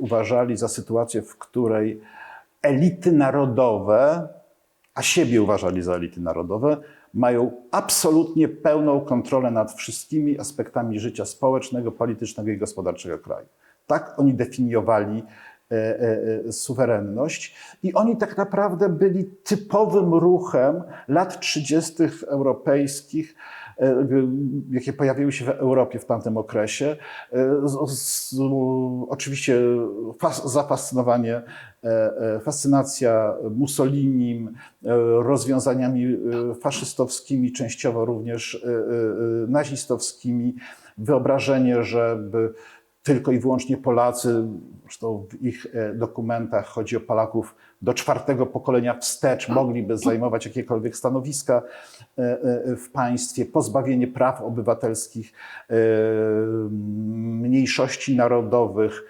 uważali za sytuację, w której elity narodowe, a siebie uważali za elity narodowe, mają absolutnie pełną kontrolę nad wszystkimi aspektami życia społecznego, politycznego i gospodarczego kraju. Tak oni definiowali suwerenność i oni tak naprawdę byli typowym ruchem lat 30. europejskich, e, jakie pojawiły się w Europie w tamtym okresie. E, Oczywiście fas- zafascynowanie, e, e, fascynacja Mussolinim, e, rozwiązaniami e, faszystowskimi, częściowo również e, e, e, nazistowskimi, wyobrażenie, żeby tylko i wyłącznie Polacy, zresztą w ich e, dokumentach chodzi o Polaków do czwartego pokolenia wstecz, mogliby zajmować jakiekolwiek stanowiska e, e, w państwie, pozbawienie praw obywatelskich mniejszości narodowych,